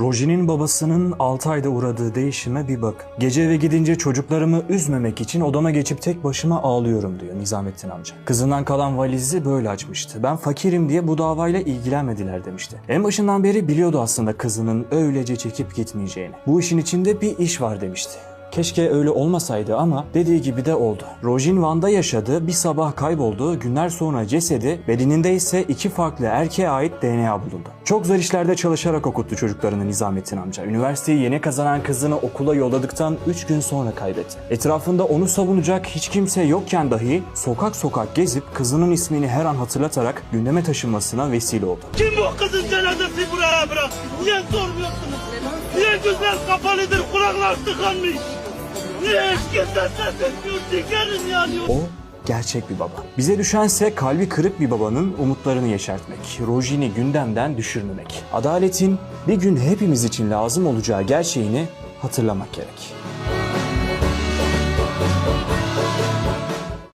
Roji'nin babasının 6 ayda uğradığı değişime bir bak. Gece eve gidince çocuklarımı üzmemek için odama geçip tek başıma ağlıyorum diyor Nizamettin amca. Kızından kalan valizi böyle açmıştı. Ben fakirim diye bu davayla ilgilenmediler demişti. En başından beri biliyordu aslında kızının öylece çekip gitmeyeceğini. Bu işin içinde bir iş var demişti. Keşke öyle olmasaydı ama dediği gibi de oldu. Rojin Van'da yaşadı, bir sabah kayboldu, günler sonra cesedi, bedeninde ise iki farklı erkeğe ait DNA bulundu. Çok zor işlerde çalışarak okuttu çocuklarını Nizamettin amca. Üniversiteyi yeni kazanan kızını okula yolladıktan 3 gün sonra kaybetti. Etrafında onu savunacak hiç kimse yokken dahi sokak sokak gezip kızının ismini her an hatırlatarak gündeme taşınmasına vesile oldu. Kim bu kızın cenazesi buraya bıraktı? Niye sormuyorsunuz? Niye gözler kapalıdır, kulaklar tıkanmış? O gerçek bir baba. Bize düşense kalbi kırık bir babanın umutlarını yeşertmek, Rojin'i gündemden düşürmemek. Adaletin bir gün hepimiz için lazım olacağı gerçeğini hatırlamak gerek.